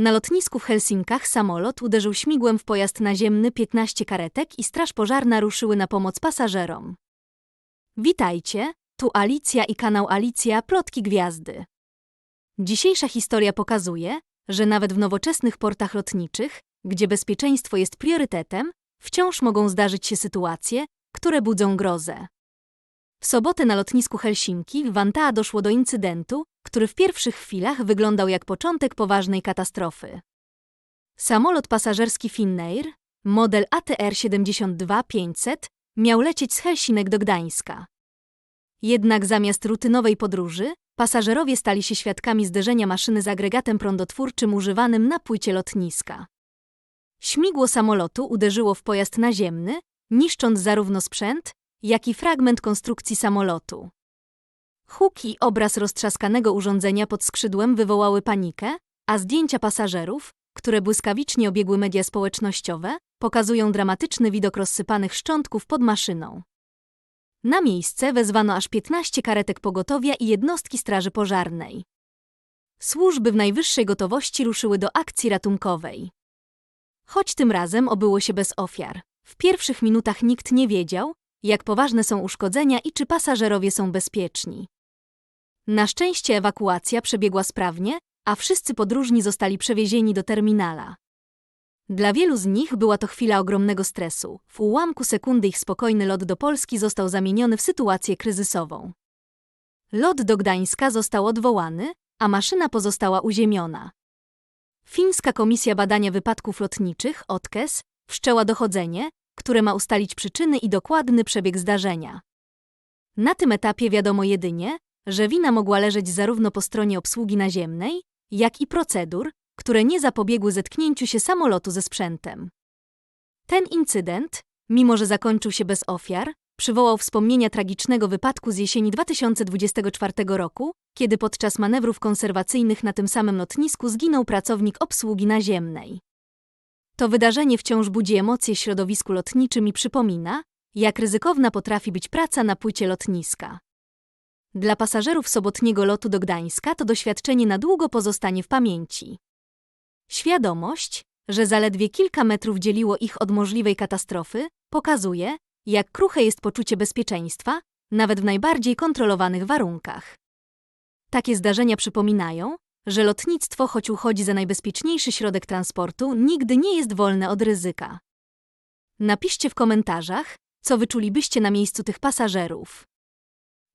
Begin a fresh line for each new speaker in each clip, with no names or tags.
Na lotnisku w Helsinkach samolot uderzył śmigłem w pojazd naziemny 15 karetek i straż pożarna ruszyły na pomoc pasażerom. Witajcie, tu Alicja i kanał Alicja Plotki Gwiazdy. Dzisiejsza historia pokazuje, że nawet w nowoczesnych portach lotniczych, gdzie bezpieczeństwo jest priorytetem, wciąż mogą zdarzyć się sytuacje, które budzą grozę. W sobotę na lotnisku Helsinki w Vantaa doszło do incydentu, który w pierwszych chwilach wyglądał jak początek poważnej katastrofy. Samolot pasażerski Finnair, model ATR 72-500, miał lecieć z Helsinek do Gdańska. Jednak zamiast rutynowej podróży, pasażerowie stali się świadkami zderzenia maszyny z agregatem prądotwórczym używanym na płycie lotniska. Śmigło samolotu uderzyło w pojazd naziemny, niszcząc zarówno sprzęt, jak i fragment konstrukcji samolotu. Huk i obraz roztrzaskanego urządzenia pod skrzydłem wywołały panikę, a zdjęcia pasażerów, które błyskawicznie obiegły media społecznościowe, pokazują dramatyczny widok rozsypanych szczątków pod maszyną. Na miejsce wezwano aż 15 karetek pogotowia i jednostki straży pożarnej. Służby w najwyższej gotowości ruszyły do akcji ratunkowej. Choć tym razem obyło się bez ofiar. W pierwszych minutach nikt nie wiedział, jak poważne są uszkodzenia i czy pasażerowie są bezpieczni. Na szczęście ewakuacja przebiegła sprawnie, a wszyscy podróżni zostali przewiezieni do terminala. Dla wielu z nich była to chwila ogromnego stresu. W ułamku sekundy ich spokojny lot do Polski został zamieniony w sytuację kryzysową. Lot do Gdańska został odwołany, a maszyna pozostała uziemiona. Fińska Komisja Badania Wypadków Lotniczych, OTKES, wszczęła dochodzenie, które ma ustalić przyczyny i dokładny przebieg zdarzenia. Na tym etapie wiadomo jedynie, że wina mogła leżeć zarówno po stronie obsługi naziemnej, jak i procedur, które nie zapobiegły zetknięciu się samolotu ze sprzętem. Ten incydent, mimo że zakończył się bez ofiar, przywołał wspomnienia tragicznego wypadku z jesieni 2024 roku, kiedy podczas manewrów konserwacyjnych na tym samym lotnisku zginął pracownik obsługi naziemnej. To wydarzenie wciąż budzi emocje środowisku lotniczym i przypomina, jak ryzykowna potrafi być praca na płycie lotniska. Dla pasażerów sobotniego lotu do Gdańska to doświadczenie na długo pozostanie w pamięci. Świadomość, że zaledwie kilka metrów dzieliło ich od możliwej katastrofy, pokazuje, jak kruche jest poczucie bezpieczeństwa, nawet w najbardziej kontrolowanych warunkach. Takie zdarzenia przypominają, że lotnictwo, choć uchodzi za najbezpieczniejszy środek transportu, nigdy nie jest wolne od ryzyka. Napiszcie w komentarzach, co wyczulibyście na miejscu tych pasażerów.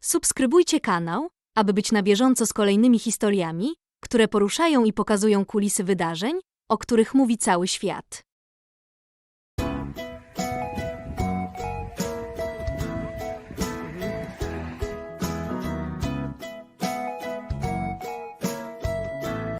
Subskrybujcie kanał, aby być na bieżąco z kolejnymi historiami, które poruszają i pokazują kulisy wydarzeń, o których mówi cały świat.